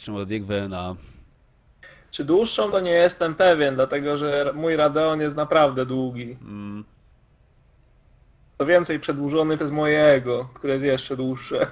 strategiczną od Jegwena. Czy dłuższą to nie jestem pewien, dlatego że mój Radeon jest naprawdę długi. Mm. Co więcej, przedłużony przez mojego, które jest jeszcze dłuższe.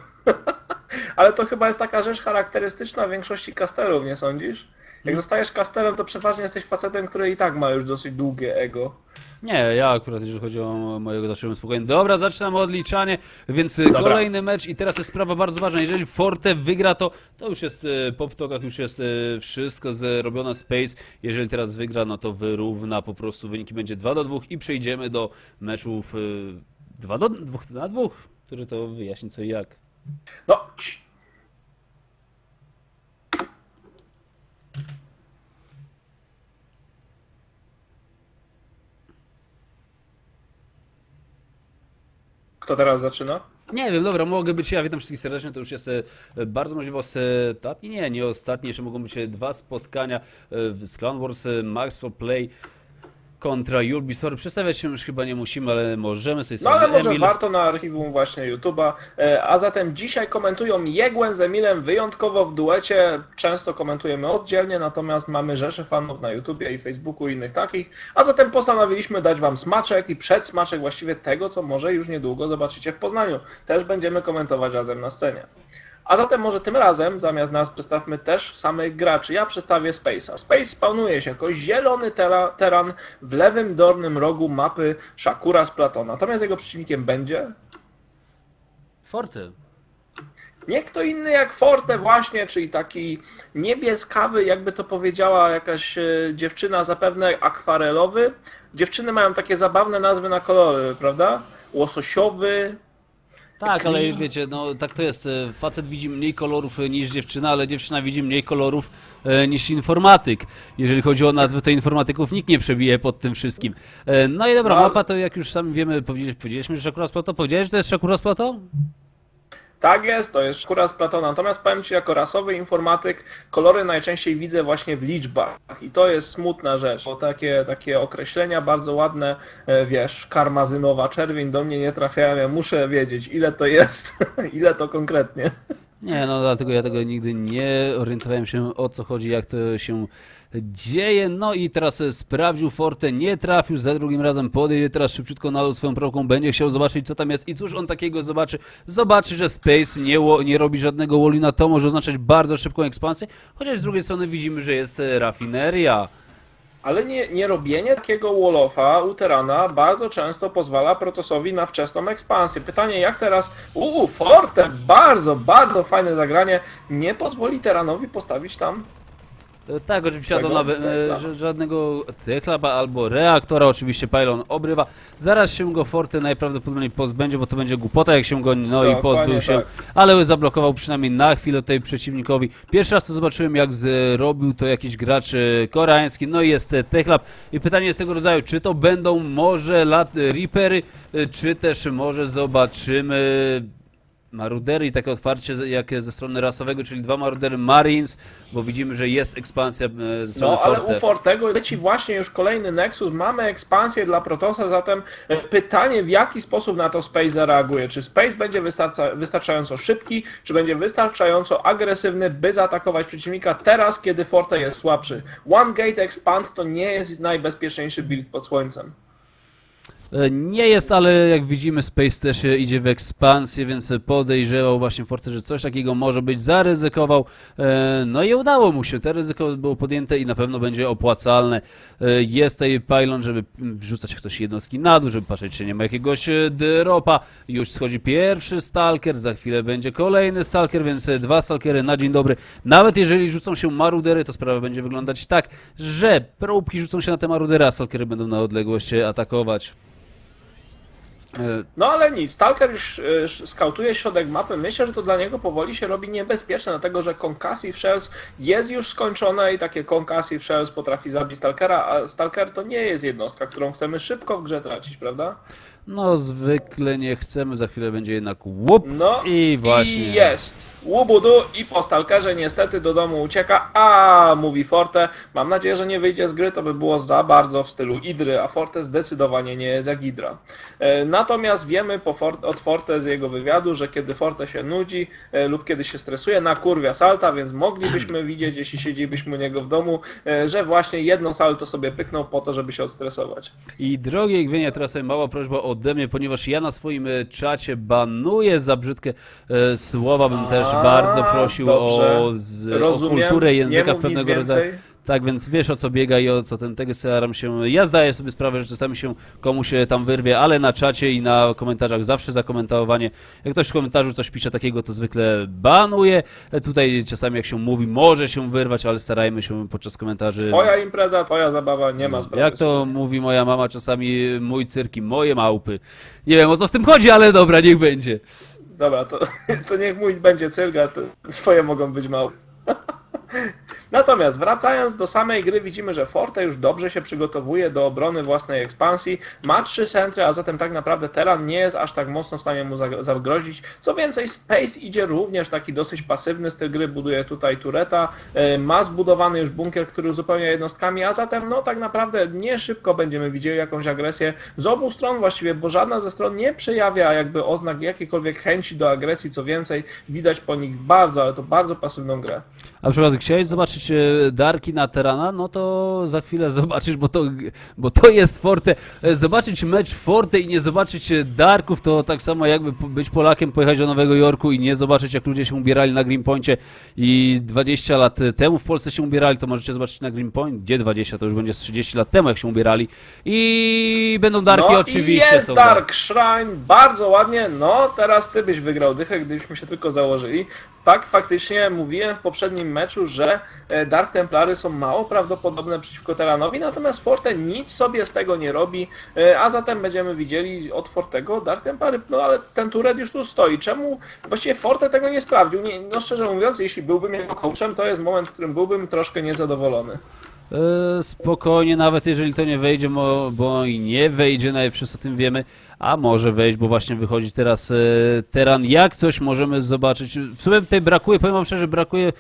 Ale to chyba jest taka rzecz charakterystyczna większości kasterów, nie sądzisz? Jak zostajesz kasterem, to przeważnie jesteś facetem, który i tak ma już dosyć długie ego. Nie, ja akurat, jeżeli chodzi o mojego, zacząłem spokojnie. Dobra, zaczynam odliczanie, więc Dobra. kolejny mecz i teraz jest sprawa bardzo ważna. Jeżeli Forte wygra, to to już jest e, po ptokach, już jest e, wszystko zrobione Space. Jeżeli teraz wygra, no to wyrówna po prostu, wyniki będzie 2 do 2 i przejdziemy do meczów e, 2 do 2 na 2, który to wyjaśni co i jak. No, Kto teraz zaczyna? Nie wiem, dobra, mogę być ja, witam wszystkich serdecznie, to już jest e, bardzo możliwe ostatni, nie, nie ostatni, jeszcze mogą być e, dwa spotkania e, z Clan Wars e, Max for Play kontra Yulbi Story. Przedstawiać się już chyba nie musimy, ale możemy sobie No ale może Emil. warto na archiwum właśnie YouTube'a. E, A zatem dzisiaj komentują Jegłen z Emilem wyjątkowo w duecie. Często komentujemy oddzielnie, natomiast mamy rzesze fanów na YouTubie i Facebooku i innych takich. A zatem postanowiliśmy dać wam smaczek i przedsmaczek właściwie tego, co może już niedługo zobaczycie w Poznaniu. Też będziemy komentować razem na scenie. A zatem może tym razem zamiast nas przedstawmy też samych graczy. Ja przedstawię Space'a. Space spawnuje się jako zielony tera, teran w lewym dolnym rogu mapy Shakura z Platona. Natomiast jego przeciwnikiem będzie Forte. nie kto inny jak Forte właśnie, czyli taki niebieskawy, jakby to powiedziała jakaś e, dziewczyna, zapewne akwarelowy. Dziewczyny mają takie zabawne nazwy na kolory, prawda? Łososiowy, Tak, ale wiecie, no tak to jest. e, Facet widzi mniej kolorów e, niż dziewczyna, ale dziewczyna widzi mniej kolorów e, niż informatyk. Jeżeli chodzi o nazwy, to informatyków nikt nie przebije pod tym wszystkim. E, No i dobra, No, mapa to jak już sami wiemy, powiedzieli- powiedzieliśmy, że Shakura z Plato. Powiedziałeś, że to jest Shakura z Plato? Tak jest, to jest szkóra z Platona. Natomiast powiem Ci, jako rasowy informatyk, kolory najczęściej widzę właśnie w liczbach. I to jest smutna rzecz, bo takie, takie określenia bardzo ładne, e, wiesz, karmazynowa czerwień do mnie nie trafiają. Ja muszę wiedzieć, ile to jest, ile to konkretnie. Nie, no dlatego ja tego nigdy nie orientowałem się o co chodzi, jak to się dzieje. No i teraz e, sprawdził Forte, nie trafił, za drugim razem podejdzie teraz szybciutko na dół swoją prałką, będzie chciał zobaczyć co tam jest i cóż on takiego zobaczy? Zobaczy, że Space nie, nie robi żadnego Wallina, to może oznaczać bardzo szybką ekspansję, chociaż z drugiej strony widzimy, że jest e, rafineria. Ale nie, nie robienie takiego Wolofa u Terana bardzo często pozwala Protosowi na wczesną ekspansję. Pytanie, jak teraz. Uuu, Forte, bardzo, bardzo fajne zagranie. Nie pozwoli Teranowi postawić tam Tak, oczywiście? Adam nawet, e, żadnego teklaba albo reaktora, oczywiście Pylon obrywa. Zaraz się go Forte najprawdopodobniej pozbędzie, bo to będzie głupota, jak się go no i Dokładnie pozbył się, tak. ale zablokował przynajmniej na chwilę tutaj przeciwnikowi. Pierwszy raz to zobaczyłem, jak zrobił to jakiś gracz e, koreański, no i jest Techlab. I pytanie jest tego rodzaju, czy to będą może lat e, Reapery, czy też może zobaczymy Marudery i takie otwarcie jak ze strony rasowego, czyli dwa Marudery Marines, bo widzimy, że jest ekspansja e, ze strony No, ale Forte. u Fortego leci właśnie już kolejny Nexus, mamy ekspansję dla Protosa, zatem e, pytanie, w jaki sposób na to Space zareaguje. Czy Space będzie wystarcza, wystarczająco szybki, czy będzie wystarczająco agresywny, by zaatakować przeciwnika teraz, kiedy Forte jest słabszy. One Gate Expand to nie jest najbezpieczniejszy build pod słońcem. E, Nie jest, ale jak widzimy Space też idzie w ekspansję, więc podejrzewał właśnie Forte, że coś takiego może być, zaryzykował, e, no i udało mu się, te ryzyko było podjęte i na pewno będzie opłacalne. E, Jest tutaj pylon, żeby wrzucać ktoś jednostki na dół, żeby patrzeć, czy nie ma jakiegoś dropa. Już schodzi pierwszy stalker, za chwilę będzie kolejny stalker, więc dwa stalkery na dzień dobry. Nawet jeżeli rzucą się marudery, to sprawa będzie wyglądać tak, że próbki rzucą się na te marudery, a stalkery będą na odległość atakować. No ale nic, Stalker już skautuje środek mapy. Myślę, że to dla niego powoli się robi niebezpieczne, dlatego że Concussive Shells jest już skończone i takie Concussive Shells potrafi zabić Stalkera, a Stalker to nie jest jednostka, którą chcemy szybko w grze tracić, prawda? No zwykle nie chcemy, za chwilę będzie jednak łup No i właśnie. i jest. Łubudu i po stalkerze niestety do domu ucieka, a mówi Forte, mam nadzieję, że nie wyjdzie z gry, to by było za bardzo w stylu Idry, a Forte zdecydowanie nie jest jak Idra. E, Natomiast wiemy po Fort, od Forte z jego wywiadu, że kiedy Forte się nudzi e, lub kiedy się stresuje, nakurwia salta, więc moglibyśmy widzieć, jeśli siedzielibyśmy u niego w domu, e, że właśnie jedno salto sobie pyknął po to, żeby się odstresować. I drogie Gwienia, teraz mała prośba ode mnie, ponieważ ja na swoim czacie banuję za brzydkie słowa, bym też bardzo prosił dobrze. o, z, o kulturę języka pewnego rodzaju. Tak, więc wiesz o co biega i o co ten tego staram się. Ja zdaję sobie sprawę, że czasami się komuś tam wyrwie, ale na czacie i na komentarzach zawsze za komentowanie. Jak ktoś w komentarzu coś pisze takiego, to zwykle banuje. Tutaj czasami jak się mówi, może się wyrwać, ale starajmy się podczas komentarzy. Twoja impreza, twoja zabawa, nie ma sprawy. Jak to mówi moja mama czasami, mój cyrk i moje małpy. Nie wiem o co w tym chodzi, ale dobra, niech będzie. Dobra, to, to niech mój będzie cyrga, to swoje mogą być małe. Natomiast wracając do samej gry, widzimy, że Forte już dobrze się przygotowuje do obrony własnej ekspansji. Ma trzy centry, a zatem tak naprawdę Teran nie jest aż tak mocno w stanie mu zag- zagrozić. Co więcej, Space idzie również taki dosyć pasywny styl gry, buduje tutaj tureta, e, ma zbudowany już bunkier, który uzupełnia jednostkami, a zatem no tak naprawdę nie szybko będziemy widzieli jakąś agresję z obu stron właściwie, bo żadna ze stron nie przejawia jakby oznak jakiejkolwiek chęci do agresji, co więcej, widać po nich bardzo, ale to bardzo pasywną grę. A przy chciałeś zobaczyć e, Darki na Terana? No to za chwilę zobaczysz, bo to, bo to jest Forte. E, Zobaczyć mecz Forte i nie zobaczyć e, Darków to tak samo jakby być Polakiem, pojechać do Nowego Jorku i nie zobaczyć jak ludzie się ubierali na Greenpoincie i 20 lat temu w Polsce się ubierali, to możecie zobaczyć na Greenpoint. Gdzie 20? To już będzie z 30 lat temu jak się ubierali. I będą Darki no oczywiście. I jest są Dark Shrine, bardzo ładnie. No, teraz ty byś wygrał dychę, gdybyśmy się tylko założyli. Tak, faktycznie mówiłem w poprzednim meczu, że Dark Templary są mało prawdopodobne przeciwko Teranowi, natomiast Forte nic sobie z tego nie robi, e, a zatem będziemy widzieli od Fortego Dark Templary. No ale ten turet już tu stoi. Czemu właściwie Forte tego nie sprawdził? Nie, no szczerze mówiąc, jeśli byłbym jego coachem, to jest moment, w którym byłbym troszkę niezadowolony. E, Spokojnie, nawet jeżeli to nie wejdzie, bo i nie wejdzie, nawet o tym wiemy, a może wejść, bo właśnie wychodzi teraz e, Teran. Jak coś możemy zobaczyć. W sumie tutaj brakuje, powiem wam szczerze, brakuje e,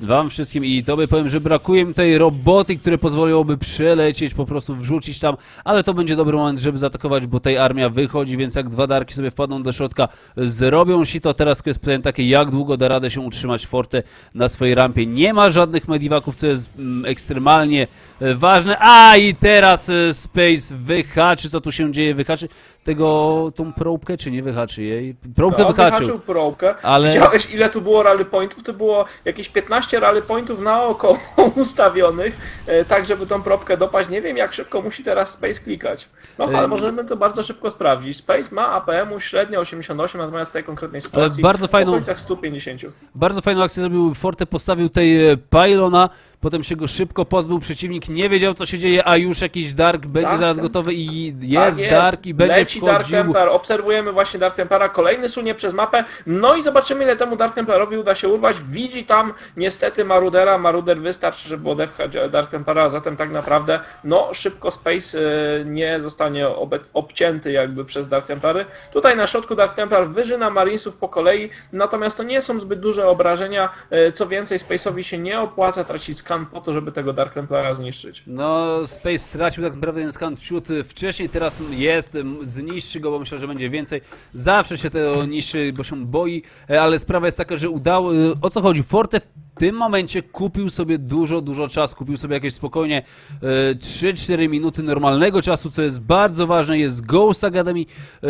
wam wszystkim i tobie powiem, że brakuje mi tej roboty, które pozwoliłoby przelecieć, po prostu wrzucić tam, ale to będzie dobry moment, żeby zaatakować, bo tej armia wychodzi, więc jak dwa darki sobie wpadną do środka, e, zrobią si to. Teraz jest pytanie takie, jak długo da radę się utrzymać Forte na swojej rampie. Nie ma żadnych mediwaków, co jest mm, ekstremalnie e, ważne. A i teraz e, Space wyhaczy, co tu się dzieje, wyhaczy tego, tą probkę, czy nie wyhaczy jej? Probkę No, wyhaczył. wyhaczył probkę. Ale- Widziałeś ile tu było rally pointów? To było jakieś 15 rally pointów naokoło ustawionych, e, tak żeby tą probkę dopaść. Nie wiem jak szybko musi teraz Space klikać. No ale Ym. możemy to bardzo szybko sprawdzić. Space ma APM-u średnio 88, natomiast w tej konkretnej sytuacji bardzo fajną- w okolicach 150. Bardzo fajną akcję zrobił Forte, postawił tej e, pylona, potem się go szybko pozbył, przeciwnik nie wiedział co się dzieje, a już jakiś Dark będzie Tak, zaraz gotowy i jest, Tak Dark i będzie Leci Dark wchodził. Templar, obserwujemy właśnie Dark Templara, kolejny sunie przez mapę, no i zobaczymy ile temu Dark Templarowi uda się urwać, widzi tam niestety Marudera, Maruder wystarczy, żeby odepchać Dark Templara, a zatem tak naprawdę, no szybko Space e, nie zostanie obcięty jakby przez Dark Templary. Tutaj na środku Dark Templar wyżyna Marinesów po kolei, natomiast to nie są zbyt duże obrażenia, e, co więcej Space'owi się nie opłaca tracić skan po to, żeby tego Dark Templara zniszczyć. No, Space stracił tak naprawdę ten skan ciut wcześniej, teraz jest, zniszczy go, bo myślę, że będzie więcej. Zawsze się to niszczy, bo się boi, e, ale sprawa jest taka, że udało... y, O co chodzi? Forte w tym momencie kupił sobie dużo, dużo czasu, kupił sobie jakieś spokojnie e, 3-4 minuty normalnego czasu, co jest bardzo ważne, jest Ghost Academy, e,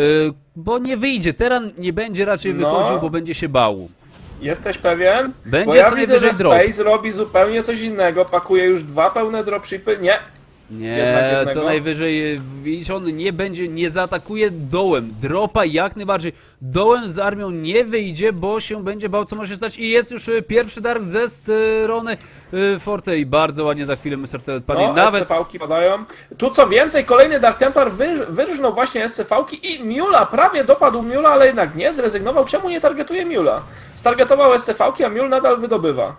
bo nie wyjdzie, Teran nie będzie raczej No. wychodził, bo będzie się bał. Jesteś pewien? Będzie Bo ja co widzę, że drop. Space robi zupełnie coś innego, pakuje już dwa pełne dropshipy. Nie, Nie, co najwyżej e, widzisz, on nie będzie, nie zaatakuje dołem. Dropa jak najbardziej. Dołem z armią nie wyjdzie, bo się będzie bał, co może się stać. I jest już e, pierwszy dark ze strony e, Forte i bardzo ładnie za chwilę Mr. Telepany. no, Nawet SCV-ki padają. Tu co więcej, kolejny Dark Templar wy, wyrżnął właśnie SCV-ki i Miula, prawie dopadł Miula, ale jednak nie, zrezygnował. Czemu nie targetuje Miula? Stargetował SCV-ki, a Miul nadal wydobywa.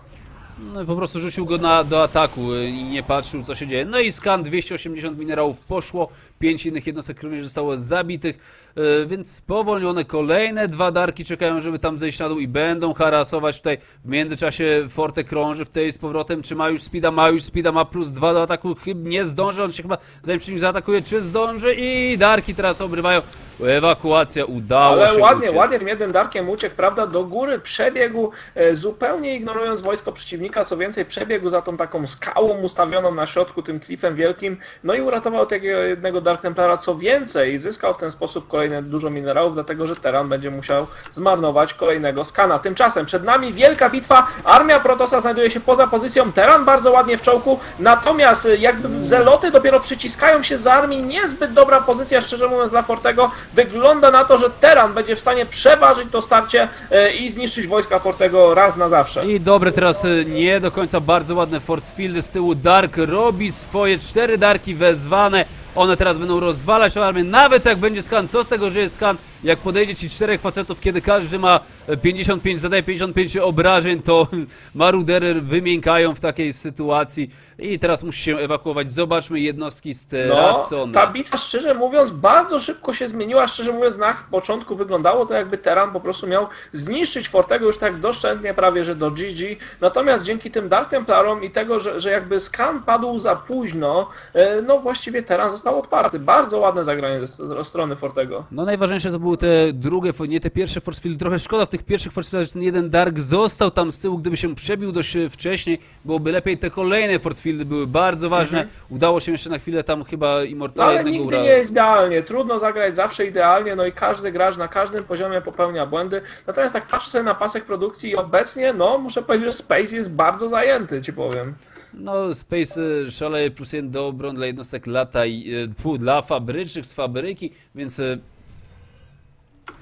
No, po prostu rzucił go na, do ataku i nie patrzył co się dzieje. No i skan 280 minerałów poszło, 5 innych jednostek również zostało zabitych, y, więc spowolnione kolejne dwa darki czekają, żeby tam zejść na dół i będą harasować tutaj. W międzyczasie Forte krąży w tej z powrotem, czy ma już speeda, ma już speeda, ma plus 2 do ataku, chyba nie zdąży, on się chyba zanim przeciwnik zaatakuje, czy zdąży i darki teraz obrywają. Ewakuacja udało Ale się ładnie, uciec. ładnie tym jednym darkiem uciekł, prawda, do góry, przebiegł, e, zupełnie ignorując wojsko przeciwnika, co więcej, przebiegł za tą taką skałą ustawioną na środku, tym klifem wielkim, no i uratował tego jednego Dark Templara, co więcej, zyskał w ten sposób kolejne dużo minerałów, dlatego że Teran będzie musiał zmarnować kolejnego skana. Tymczasem przed nami wielka bitwa, armia Protosa znajduje się poza pozycją, Teran bardzo ładnie w czołku, natomiast e, jakby zeloty dopiero przyciskają się z armii, niezbyt dobra pozycja, szczerze mówiąc, dla Fortego, Wygląda na to, że Teran będzie w stanie przeważyć to starcie e, i zniszczyć wojska Fortego raz na zawsze. I dobre teraz y, nie do końca bardzo ładne force fieldy z tyłu. Dark robi swoje cztery darki wezwane. One teraz będą rozwalać armię. Nawet jak będzie skan, co z tego, że jest skan? Jak podejdzie ci czterech facetów, kiedy każdy ma e, 55, zadaje 55 obrażeń, to marudery wymiękają w takiej sytuacji. I teraz musi się ewakuować. Zobaczmy jednostki No, stracone. ta bitwa, szczerze mówiąc, bardzo szybko się zmieniła. Szczerze mówiąc, na początku wyglądało to jakby Teran po prostu miał zniszczyć Fortego już tak doszczętnie prawie, że do GG. Natomiast dzięki tym Dark Templarom i tego, że, że jakby skan padł za późno, e, no właściwie Teran został odparty. Bardzo ładne zagranie ze strony Fortego. No najważniejsze to były te drugie, nie te pierwsze force fieldy. Trochę szkoda w tych pierwszych force fieldach, że ten jeden Dark został tam z tyłu, gdyby się przebił dość e, wcześniej, byłoby lepiej. Te kolejne force fieldy były bardzo ważne. Udało się jeszcze na chwilę tam chyba Immortala ale jednego nigdy ura... nie jest idealnie. Trudno zagrać zawsze idealnie, no i każdy gracz na każdym poziomie popełnia błędy. Natomiast tak patrzę sobie na pasek produkcji i obecnie, no muszę powiedzieć, że Space jest bardzo zajęty, ci powiem. No Space e, szaleje plus jeden do obron dla jednostek lata i e, dla fabrycznych z fabryki, więc...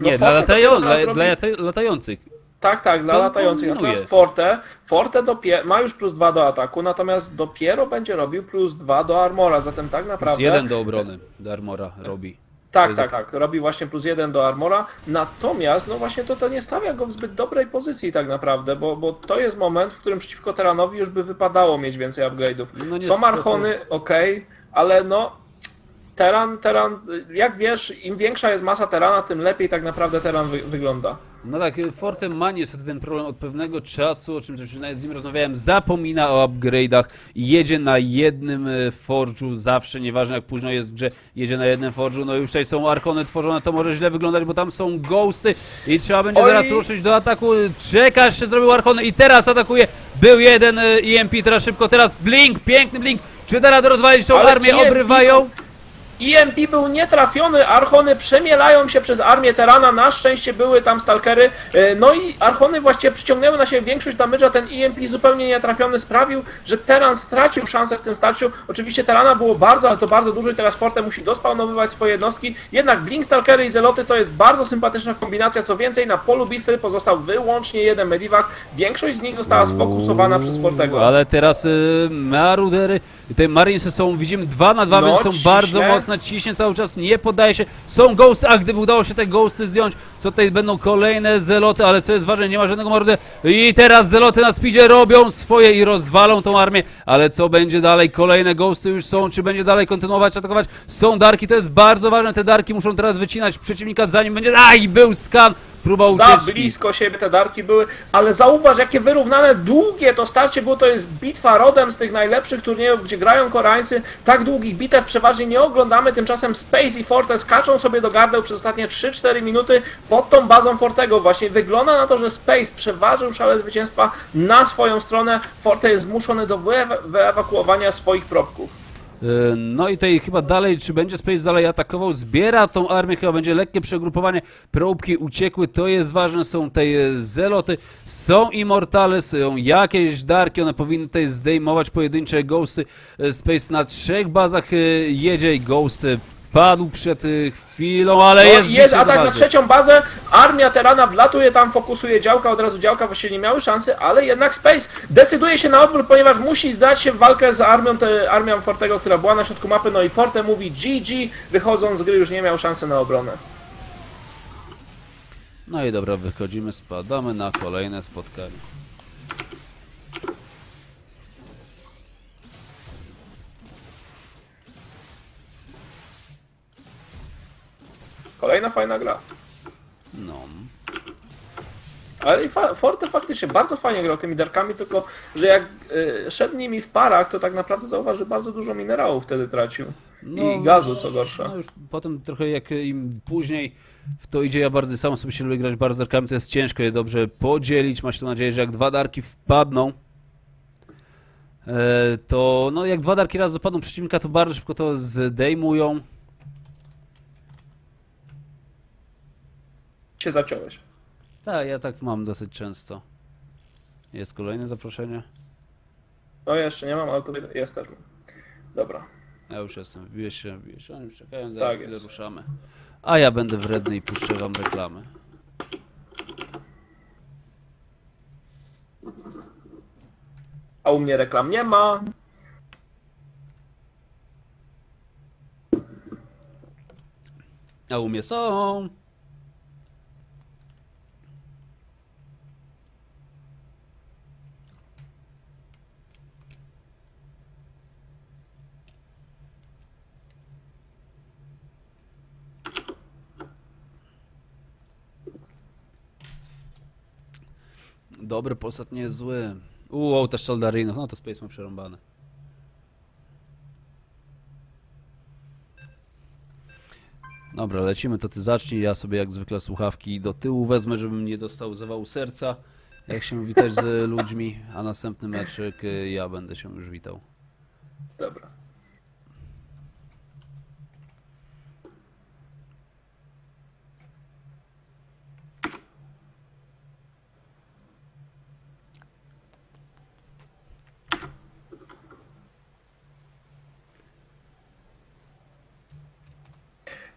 e, Nie, No, dla, latają, dla, dla latających. Tak, tak, dla Co latających. Natomiast Forte, Forte dopie- ma już plus 2 do ataku, natomiast dopiero będzie robił plus 2 do armora, zatem tak Plus naprawdę... jeden do obrony, do armora robi. Tak, tak, tak. Robi właśnie plus jeden do armora. Natomiast, no właśnie to, to nie stawia go w zbyt dobrej pozycji tak naprawdę, bo, bo to jest moment, w którym przeciwko Teranowi już by wypadało mieć więcej upgrade'ów. No Są archony, okej, ale no. Teran, Teran, jak wiesz, im większa jest masa Terana, tym lepiej tak naprawdę Teran wy, wygląda. No tak, Fortem ma niestety ten problem od pewnego czasu, o czym też z nim rozmawiałem, zapomina o upgrade'ach i jedzie na jednym e, forge'u zawsze, nieważne jak późno jest w grze, jedzie na jednym forge'u, no już tutaj są archony tworzone, to może źle wyglądać, bo tam są ghosty i trzeba będzie Oj. zaraz ruszyć do ataku, czekasz, się zrobił archony i teraz atakuje, był jeden e, EMP, teraz szybko, teraz blink, piękny blink, czy teraz rozwalić tą Ale armię, obrywają? EMP był nietrafiony, Archony przemielają się przez armię Terana, na szczęście były tam stalkery, e, no i Archony właściwie przyciągnęły na siebie większość damage'a, ten EMP zupełnie nietrafiony sprawił, że Teran stracił szansę w tym starciu. Oczywiście Terana było bardzo, ale to bardzo dużo i teraz Forte musi dospawnowywać swoje jednostki, jednak Blink Stalkery i Zeloty to jest bardzo sympatyczna kombinacja, co więcej na polu bitwy pozostał wyłącznie jeden Medivac, większość z nich została sfokusowana przez Fortego. Ale teraz y, Marudery, te Marinesy są, widzimy, 2 na 2, No, więc są ciśnie. bardzo mocne, ciśnie cały czas, nie poddaje się. Są ghosty, a gdyby udało się te ghosty zdjąć, co tutaj będą kolejne zeloty, ale co jest ważne, nie ma żadnego Marudera. I teraz zeloty na speedzie robią swoje i rozwalą tą armię, ale co będzie dalej? Kolejne ghosty już są, czy będzie dalej kontynuować, atakować? Są darki, to jest bardzo ważne, te darki muszą teraz wycinać przeciwnika, zanim będzie... Aj, był skan! Próba Za ucieczki. blisko siebie te darki były, ale zauważ jakie wyrównane, długie to starcie było, to jest bitwa rodem z tych najlepszych turniejów, gdzie grają Koreańcy, tak długich bitew przeważnie nie oglądamy, tymczasem Space i Forte skaczą sobie do gardeł przez ostatnie 3-4 minuty pod tą bazą Fortego właśnie. Wygląda na to, że Space przeważył szale zwycięstwa na swoją stronę, Forte jest zmuszony do wyewa- wyewakuowania swoich propków. E, No i tutaj chyba dalej, czy będzie Space dalej atakował, zbiera tą armię, chyba będzie lekkie przegrupowanie, probki uciekły, to jest ważne, są e, zeloty, są immortale, są jakieś darki, one powinny tutaj zdejmować pojedyncze ghosty, E, Space na trzech bazach e, jedzie i ghost padł przed e, chwilą, ale No, jest, jest atak na trzecią bazę, armia Terana wlatuje tam, fokusuje działka, od razu działka właściwie nie miały szansy, ale jednak Space decyduje się na odwrót, ponieważ musi zdać się w walkę z armią, te, armią Fortego, która była na środku mapy, no i Forte mówi GG, wychodząc z gry już nie miał szansy na obronę. No i dobra, wychodzimy, spadamy na kolejne spotkanie. Kolejna fajna gra. No. Ale i fa- Forte faktycznie bardzo fajnie grał tymi darkami, tylko że jak y, szedł nimi w parach, to tak naprawdę zauważy, że bardzo dużo minerałów wtedy tracił. I gazu, co gorsza. No już potem trochę jak im później w to idzie, ja bardzo sam sobie się lubię grać bardzo darkami, to jest ciężko je dobrze podzielić. Masz tu nadzieję, że jak dwa darki wpadną, e, to no jak dwa darki raz dopadną przeciwnika, to bardzo szybko to zdejmują. Się zaciąłeś. Tak, ja tak mam dosyć często. Jest kolejne zaproszenie. No jeszcze nie mam, ale tutaj jest też. Dobra. Ja już jestem, wbiję się, wbiję się, oni już czekają, za Tak chwilę jest. ruszamy. A ja będę wredny i puszczę wam reklamy. A u mnie reklam nie ma. A u mnie są. Dobry posad nie zły. Uuu, też soldarinów. No to Space ma przerąbane. Dobra, lecimy, to ty zacznij. Ja sobie jak zwykle słuchawki do tyłu wezmę, żebym nie dostał zawału serca. Jak się witać z ludźmi, a następny meczyk y, ja będę się już witał. Dobra.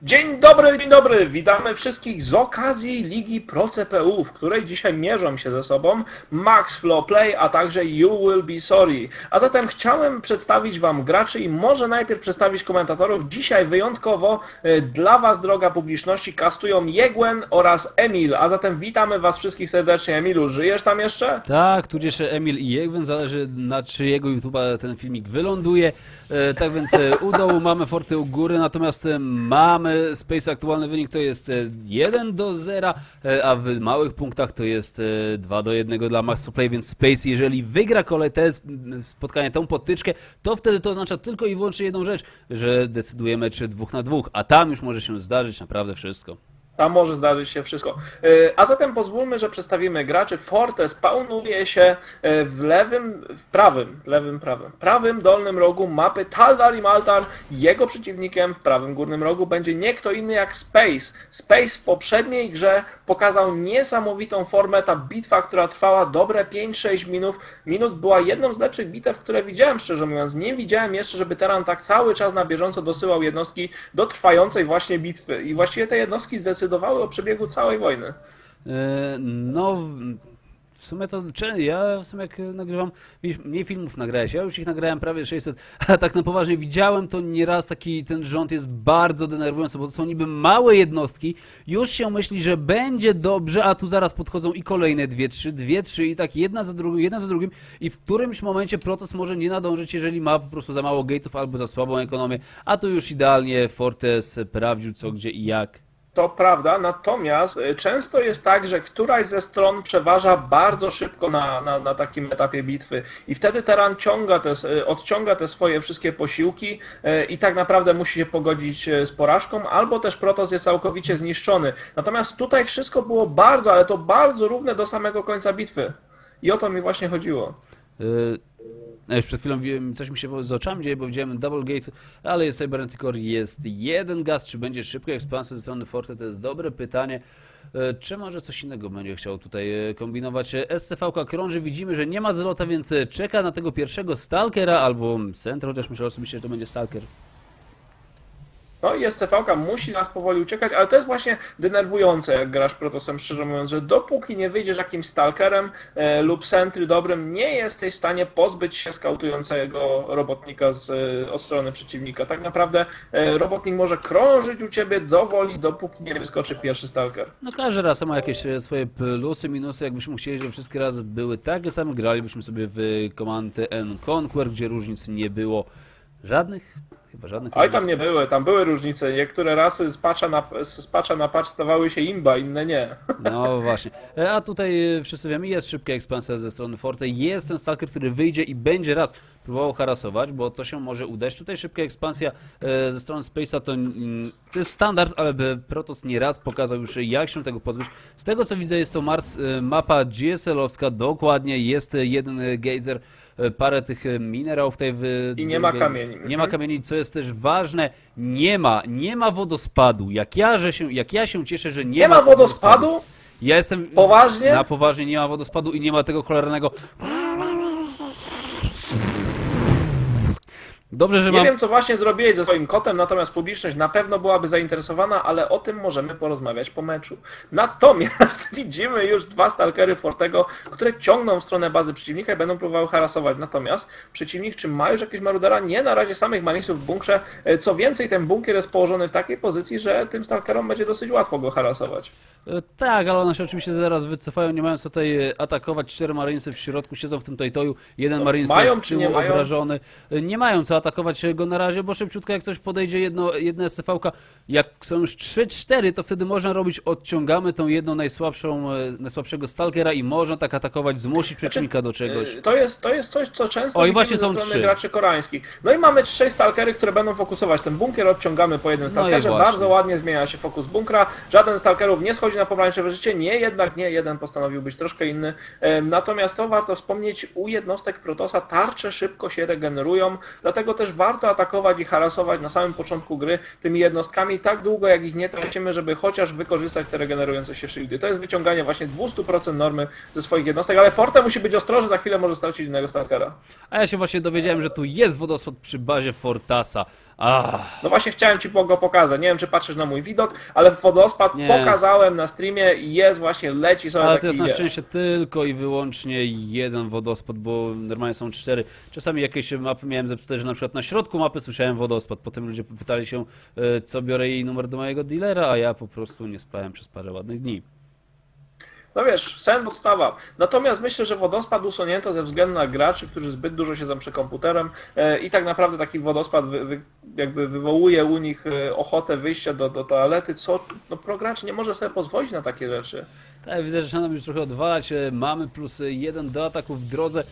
Dzień dobry, dzień dobry. Witamy wszystkich z okazji Ligi Pro CPU, w której dzisiaj mierzą się ze sobą Max Flow Play, a także You Will Be Sorry. A zatem chciałem przedstawić Wam graczy i może najpierw przedstawić komentatorów. Dzisiaj wyjątkowo e, dla Was, droga publiczności, kastują Jegłen oraz Emil. A zatem witamy Was wszystkich serdecznie. Emilu, żyjesz tam jeszcze? Tak, tudzież Emil i Jegwen, zależy na czyjego YouTube'a ten filmik wyląduje. E, tak więc e, u dołu mamy Forty u góry, natomiast mamy Space aktualny wynik to jest e, 1 do 0, e, a w małych punktach to jest e, 2 do 1 dla Max Play, więc Space jeżeli wygra kolej te sp- spotkanie, tą potyczkę, to wtedy to oznacza tylko i wyłącznie jedną rzecz, że decydujemy czy dwóch na dwóch, a tam już może się zdarzyć naprawdę wszystko. Tam może zdarzyć się wszystko. E, A zatem pozwólmy, że przedstawimy graczy. Forte spawnuje się e, w lewym, w prawym, lewym, prawym, prawym dolnym rogu mapy Taldar i Maltar. Jego przeciwnikiem w prawym górnym rogu będzie nie kto inny jak Space. Space w poprzedniej grze pokazał niesamowitą formę. Ta bitwa, która trwała dobre 5-6 minut, minut, była jedną z lepszych bitew, które widziałem, szczerze mówiąc. Nie widziałem jeszcze, żeby Teran tak cały czas na bieżąco dosyłał jednostki do trwającej właśnie bitwy. I właściwie te jednostki zdecydowały o przebiegu całej wojny. E, No, w- sumie to cze- ja w sumie jak nagrywam, mniej filmów nagrałeś, ja już ich nagrałem prawie 600, a tak na poważnie widziałem to nieraz taki ten rząd jest bardzo denerwujący, bo to są niby małe jednostki, już się myśli, że będzie dobrze, a tu zaraz podchodzą i kolejne dwie, trzy, dwie, trzy i tak jedna za drugim, jedna za drugim i w którymś momencie Protoss może nie nadążyć, jeżeli ma po prostu za mało gate'ów albo za słabą ekonomię, a tu już idealnie Fortes sprawdził co, gdzie i jak. To prawda, natomiast y, często jest tak, że któraś ze stron przeważa bardzo szybko na, na, na takim etapie bitwy i wtedy Teran ciąga te, y, odciąga te swoje wszystkie posiłki y, i tak naprawdę musi się pogodzić y, z porażką, albo też Protoss jest całkowicie zniszczony. Natomiast tutaj wszystko było bardzo, ale to bardzo równe do samego końca bitwy. I o to mi właśnie chodziło. Yy, ja już przed chwilą wiem, coś mi się z oczami dzieje, bo widziałem Double Gate, ale jest Cybernetic Core, jest jeden gaz, czy będzie szybka ekspansja ze strony Forte, to jest dobre pytanie. Yy, Czy może coś innego będzie chciał tutaj yy, kombinować? SCV krąży, widzimy, że nie ma zlota, więc czeka na tego pierwszego Stalkera albo Centro, chociaż myślę osobiście, że to będzie Stalker. No i SCV musi nas powoli uciekać, ale to jest właśnie denerwujące, jak grasz Protosem, szczerze mówiąc, że dopóki nie wyjdziesz jakimś stalkerem e, lub sentry dobrym, nie jesteś w stanie pozbyć się skautującego robotnika z, e, od strony przeciwnika. Tak naprawdę e, robotnik może krążyć u ciebie dowoli, dopóki nie wyskoczy pierwszy stalker. No każdy raz ma jakieś swoje plusy, minusy. Jakbyśmy chcieli, żeby wszystkie razy były takie same, gralibyśmy sobie w Command N Conquer, gdzie różnic nie było żadnych. Chyba żadnych Oj, tam nie były, tam były różnice. Niektóre rasy z patcha na, z patcha, na patch stawały się imba, inne nie. No właśnie. E, A tutaj e, wszyscy wiemy, jest szybka ekspansja ze strony Forte. Jest ten stalker, który wyjdzie i będzie raz próbował harasować, bo to się może udać. Tutaj szybka ekspansja e, ze strony Space'a to, mm, to jest standard, ale by Protoss nie raz pokazał już jak się tego pozbyć. Z tego co widzę jest to Mars, mapa GSL-owska, dokładnie jest jeden geyser, parę tych e, minerałów tutaj w I nie ma kamieni. Nie ma kamieni, co jest też ważne, nie ma, nie ma wodospadu. Jak ja, że się, jak ja się cieszę, że nie, Nie ma wodospadu? ja jestem. Poważnie? Na poważnie nie ma wodospadu i nie ma tego cholernego. Dobrze, że Nie mam. wiem, co właśnie zrobiłeś ze swoim kotem, natomiast publiczność na pewno byłaby zainteresowana, ale o tym możemy porozmawiać po meczu. Natomiast widzimy już dwa stalkery Fortego, które ciągną w stronę bazy przeciwnika i będą próbowały harasować. Natomiast przeciwnik, czy ma już jakieś marudera? Nie, na razie samych manisów w bunkrze. E, Co więcej, ten bunkier jest położony w takiej pozycji, że tym stalkerom będzie dosyć łatwo go harasować. E, Tak, ale one się oczywiście zaraz wycofają, nie mają co tutaj e, atakować. Cztery marinesy w środku siedzą w tym tojtoju. Jeden marines mają, jest z tyłu nie obrażony. Nie mają co atakować go na razie, bo szybciutko jak coś podejdzie jedno, jedna SCV-ka, jak są już 3-4, to wtedy można robić, odciągamy tą jedną najsłabszą, e, najsłabszego stalkera i można tak atakować, zmusić przeciwnika do czegoś. E, To jest, to jest coś, co często O, i właśnie są strony trzy. graczy koreańskich. No i mamy trzy stalkery, które będą fokusować ten bunkier, odciągamy po jednym No stalkerze, właśnie. bardzo ładnie zmienia się fokus bunkra, żaden z stalkerów nie schodzi na pomarańczowe życie, nie, jednak nie, jeden postanowił być troszkę inny. E, Natomiast to warto wspomnieć, u jednostek Protosa tarcze szybko się regenerują, dlatego też warto atakować i harasować na samym początku gry tymi jednostkami tak długo, jak ich nie tracimy, żeby chociaż wykorzystać te regenerujące się shieldy. To jest wyciąganie właśnie 200% normy ze swoich jednostek, ale Forte musi być ostrożny, za chwilę może stracić innego stalkera. A ja się właśnie dowiedziałem, że tu jest wodospad przy bazie Fortasa. Ah, No właśnie chciałem Ci go pokazać. Nie wiem, czy patrzysz na mój widok, ale wodospad Nie. pokazałem na streamie i jest właśnie, leci sobie ale to jest na szczęście tylko i wyłącznie jeden wodospad, bo normalnie są cztery. Czasami jakieś mapy miałem zepsute, że na przykład na środku mapy słyszałem wodospad. Potem ludzie pytali się, e, co biorę jej numer do mojego dealera, a ja po prostu nie spałem przez parę ładnych dni. No wiesz, sen podstawa. Natomiast myślę, że wodospad usunięto ze względu na graczy, którzy zbyt dużo siedzą przy komputerem e, i tak naprawdę taki wodospad wy, wy, jakby wywołuje u nich e, ochotę wyjścia do, do toalety, co no, progracz nie może sobie pozwolić na takie rzeczy. Tak, widzę, że nam już trochę odwalać. E, Mamy plus jeden do ataku w drodze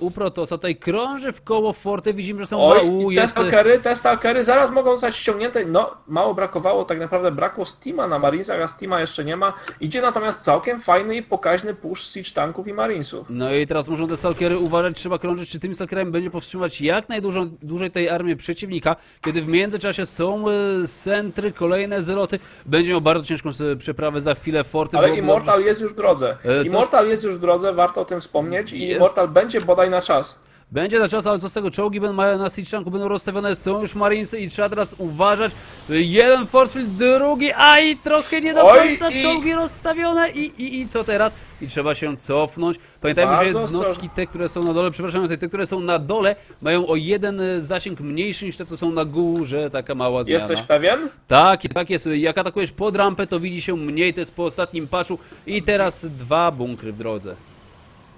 u Protosa. Tutaj krąży w koło Forte. Widzimy, że są Oj, mału, i te jest... e, stalkery, te stalkery zaraz mogą zostać ściągnięte. No, mało brakowało, tak naprawdę brakło Steama na Marinesach, a Steama jeszcze nie ma. Idzie natomiast całkiem fajny i pokaźny push siege tanków i Marinesów. No i teraz muszą te stalkery uważać, trzeba krążyć, czy tymi stalkerami będzie powstrzymać jak najdłużej dłużej tej armię przeciwnika, kiedy w międzyczasie są e, centry, kolejne zeloty. Będzie miał bardzo ciężką e, przeprawę za chwilę Forty. Ale Immortal jest już w drodze. E, co Immortal jest już w drodze, warto o tym wspomnieć i Jest. Immortal będzie bodaj na czas. Będzie na czas, ale co z tego? Czołgi będą na siege tanku, będą rozstawione, są już marinesy i trzeba teraz uważać. Jeden forcefield, drugi, a i trochę nie do Oj, końca i- czołgi rozstawione i, i, i co teraz? I trzeba się cofnąć. Pamiętajmy, że Bardzo jednostki ostrożnie. te, które są na dole, przepraszam, te, które są na dole mają o jeden zasięg mniejszy niż te, co są na górze, taka mała zmiana. Jesteś pewien? Tak, tak jest. Jak atakujesz pod rampę, to widzi się mniej, to jest po ostatnim patchu i teraz dwa bunkry w drodze.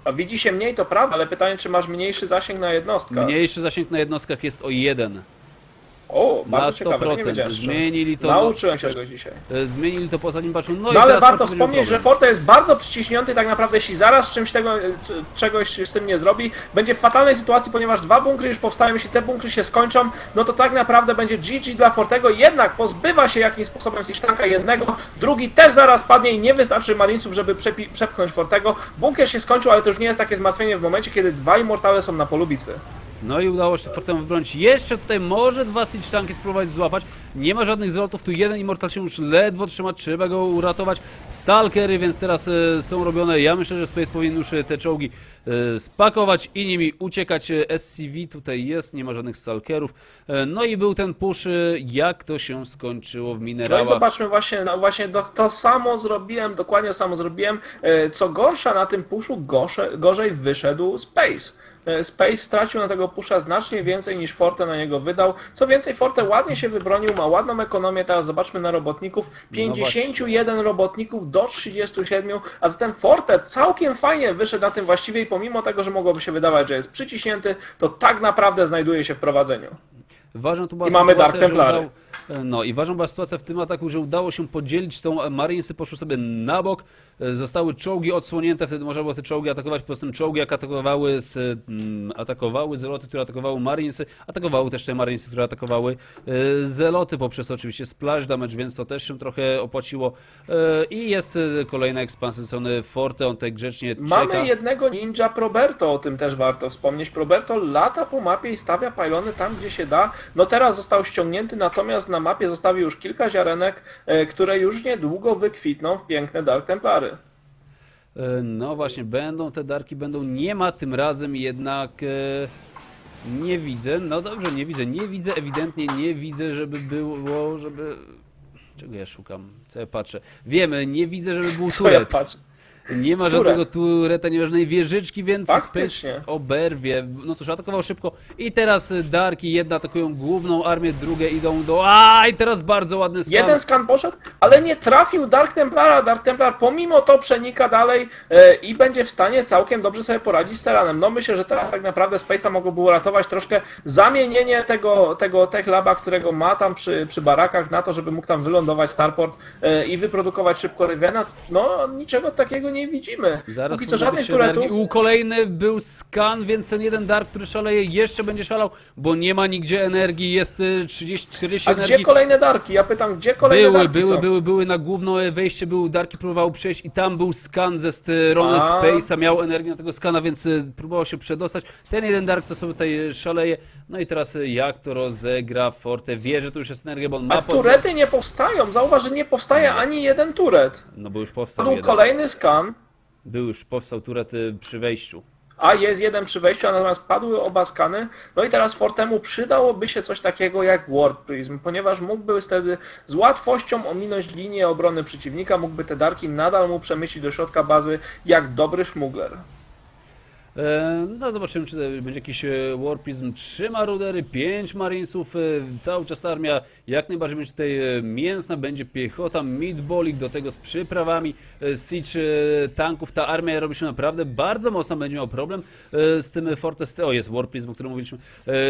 A widzi się mniej, to prawda, ale pytanie, czy masz mniejszy zasięg na jednostkę? Mniejszy zasięg na jednostkach jest o jeden. O, Na bardzo ciekawe, nie 100%. wiedziałem. szczerze. Zmienili to. Nauczyłem się tego dzisiaj. E, Zmienili to po ostatnim patchu. No, No i ale teraz warto wspomnieć, że problem. Forte jest bardzo przyciśnięty tak naprawdę jeśli zaraz czymś tego, c- czegoś z tym nie zrobi, będzie w fatalnej sytuacji, ponieważ dwa bunkry już powstają, jeśli te bunkry się skończą, no to tak naprawdę będzie GG dla Fortego, jednak pozbywa się jakimś sposobem Sisztanka jednego, drugi też zaraz padnie i nie wystarczy Marinesów, żeby przepi- przepchnąć Fortego. Bunkier się skończył, ale to już nie jest takie zmartwienie w momencie, kiedy dwa Immortale są na polu bitwy. No i udało się Fortemu wybronić. Jeszcze tutaj może dwa siege tanki spróbować złapać. Nie ma żadnych zlotów. Tu jeden Immortal się już ledwo trzyma. Trzeba go uratować. Stalkery, więc teraz e, są robione. Ja myślę, że Space powinien już e, te czołgi e, spakować i nimi uciekać. E, SCV tutaj jest, nie ma żadnych stalkerów. E, no i był ten push, e, jak to się skończyło w No i minerałach. zobaczmy właśnie, no właśnie do, to samo zrobiłem, dokładnie samo zrobiłem. Co gorsza na tym puszu, gorsze, gorzej wyszedł Space. E, Space stracił na tego pusza znacznie więcej niż Forte na niego wydał. Co więcej, Forte ładnie się wybronił, ma ładną ekonomię, teraz zobaczmy na robotników. 51 robotników do 37, a zatem Forte całkiem fajnie wyszedł na tym właściwie i pomimo tego, że mogłoby się wydawać, że jest przyciśnięty, to tak naprawdę znajduje się w prowadzeniu. Ważna tu była I mamy Dark Templary. udało, no i ważna była sytuacja w tym ataku, że udało się podzielić tą Marinesy, poszły sobie na bok, zostały czołgi odsłonięte, wtedy można było te czołgi atakować, po prostu czołgi jak atakowały, z, mm, atakowały zeloty, które atakowały Marinesy, atakowały też te Marinesy, które atakowały e, zeloty, poprzez oczywiście splash damage, więc to też się trochę opłaciło E, i jest e, kolejna ekspansja ze strony Forte, on tutaj grzecznie czeka. Mamy jednego ninja Proberto, o tym też warto wspomnieć. Proberto lata po mapie i stawia pylony tam, gdzie się da. No teraz został ściągnięty, natomiast na mapie zostawił już kilka ziarenek, e, które już niedługo wykwitną w piękne Dark Templary. E, No właśnie, będą te darki, będą. Nie ma tym razem jednak. E, nie widzę. No dobrze, nie widzę. Nie widzę, ewidentnie nie widzę, żeby było, żeby. Czego ja szukam? Co ja patrzę? Wiemy, nie widzę, żeby był Co ja turet. patrzę. Nie ma żadnego tureta, nie ma żadnej wieżyczki, więc Faktycznie. Space oberwie. No cóż, atakował szybko. I teraz e, Darki, jedna atakują główną armię, drugie idą do... A i teraz bardzo ładny skan. Jeden skan poszedł, ale nie trafił Dark Templara. Dark Templar pomimo to przenika dalej e, i będzie w stanie całkiem dobrze sobie poradzić z Teranem. No myślę, że teraz tak naprawdę Space'a mogłoby uratować troszkę zamienienie tego, tego tech laba, którego ma tam przy, przy barakach na to, żeby mógł tam wylądować Starport e, i wyprodukować szybko Riviana. No niczego takiego nie widzimy. Zaraz Póki co żadnych turetów. U kolejny był skan, więc ten jeden Dark, który szaleje, jeszcze będzie szalał, bo nie ma nigdzie energii, jest y, 30-40 A energii. gdzie kolejne Darki? Ja pytam, gdzie kolejne Były, Darki były, są? były, były na główne wejście, był Darki próbował przejść i tam był skan ze strony A. Space'a, miał energię na tego skana, więc y, próbował się przedostać. Ten jeden Dark, co sobie tutaj y, szaleje, no i teraz y, jak to rozegra Forte, wie, że tu już jest energia, bo on ma A turety nie powstają. Zauważ, że nie powstaje Jest. ani jeden turet. No bo już powstał Padł jeden. kolejny skan. Był już, powstał turet y, przy wejściu. A jest jeden przy wejściu, a natomiast padły oba skany. No i teraz Fortemu przydałoby się coś takiego jak Warp Prism, ponieważ mógłby wtedy z łatwością ominąć linię obrony przeciwnika, mógłby te darki nadal mu przemycić do środka bazy jak dobry szmugler. E, No zobaczymy, czy będzie jakiś e, Warprism. Trzy marudery, pięć marinesów, e, cały czas armia jak najbardziej będzie tutaj mięsna, będzie piechota, midballing, do tego z przyprawami, siege tanków. Ta armia robi się naprawdę bardzo mocna, będzie miał problem z tym Fortes, o jest Warprism, o którym mówiliśmy,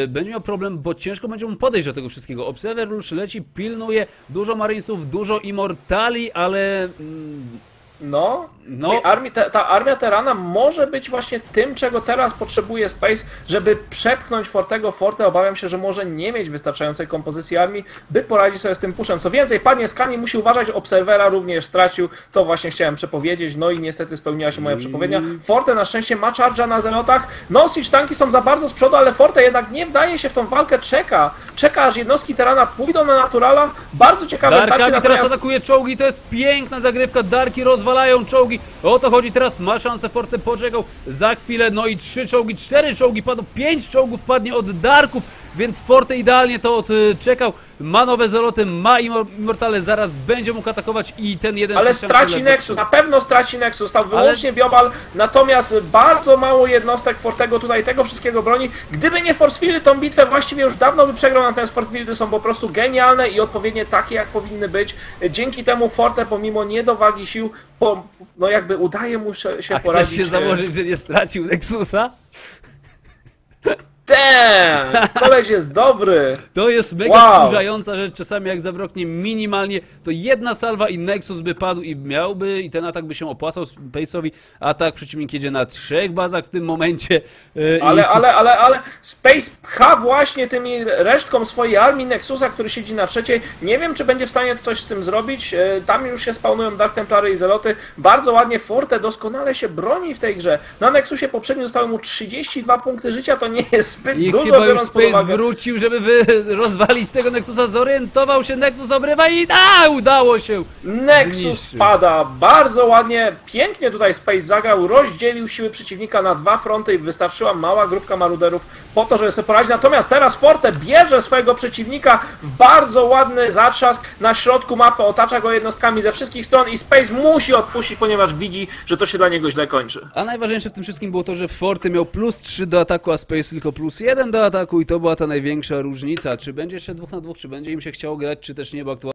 będzie miał problem, bo ciężko będzie mu podejść do tego wszystkiego. Observer już leci, pilnuje, dużo marinesów, dużo immortali, ale... mm, No, No. Armii, ta, ta armia Terana może być właśnie tym, czego teraz potrzebuje Space, żeby przepchnąć Fortego. Forte. Obawiam się, że może nie mieć wystarczającej kompozycji armii, by poradzić sobie z tym puszem. Co więcej, panie Skani musi uważać, Obserwera również stracił, to właśnie chciałem przepowiedzieć, no i niestety spełniła się moja przepowiednia. Forte na szczęście ma charge'a na zelotach, no siege tanki są za bardzo z przodu, ale Forte jednak nie wdaje się w tą walkę, czeka, czeka aż jednostki Terana pójdą na Naturala, bardzo ciekawe starcie, Darkami teraz natomiast... atakuje czołgi, to jest piękna zagrywka, Darki rozwalają czołgi, o to chodzi teraz, ma szansę, Forte poczekał za chwilę, no i trzy czołgi, cztery czołgi padną, pięć czołgów padnie od Darków, więc Forte idealnie to odczekał, ma nowe zaloty, ma Immor- Immortale, zaraz będzie mógł atakować i ten jeden Ale straci Nexus, na pewno straci Nexus, tam Ale- wyłącznie Biobal, natomiast bardzo mało jednostek Fortego tutaj tego wszystkiego broni. Gdyby nie Forcefieldy, tą bitwę właściwie już dawno by przegrał, natomiast Forcefieldy są po prostu genialne i odpowiednie takie, jak powinny być. Dzięki temu Forte, pomimo niedowagi sił, po, no jakby udaje mu się, się A chcesz poradzić. się założyć, że nie stracił Nexusa? Damn! Koleś jest dobry! To jest mega Wow. wkurzająca rzecz, czasami jak zabroknie minimalnie, to jedna salwa i Nexus by padł i miałby, i ten atak by się opłacał Space'owi, a tak przeciwnik jedzie na trzech bazach w tym momencie. yy, Ale, i... ale, ale, ale Space pcha właśnie tymi resztką swojej armii Nexusa, który siedzi na trzeciej. Nie wiem, czy będzie w stanie coś z tym zrobić. E, Tam już się spawnują Dark Templary i Zeloty. Bardzo ładnie Forte doskonale się broni w tej grze. Na Nexusie poprzednio zostały mu 32 punkty życia, to nie jest zbyt I dużo, chyba już biorąc pod Space uwagę. wrócił, żeby wy rozwalić tego Nexusa, zorientował się, Nexus obrywa i a, udało się! Nexus Zniszczył. pada bardzo ładnie, pięknie tutaj Space zagrał, rozdzielił siły przeciwnika na dwa fronty i wystarczyła mała grupka maruderów po to, żeby sobie poradzić. Natomiast teraz Forte bierze swojego przeciwnika w bardzo ładny zatrzask na środku mapy, otacza go jednostkami ze wszystkich stron i Space musi odpuścić, ponieważ widzi, że to się dla niego źle kończy. A najważniejsze w tym wszystkim było to, że Forty miał plus 3 do ataku, a Space tylko plus 1 do ataku i to była ta największa różnica. Czy będzie jeszcze dwóch na dwóch, czy będzie im się chciało grać, czy też nie, bo aktualnie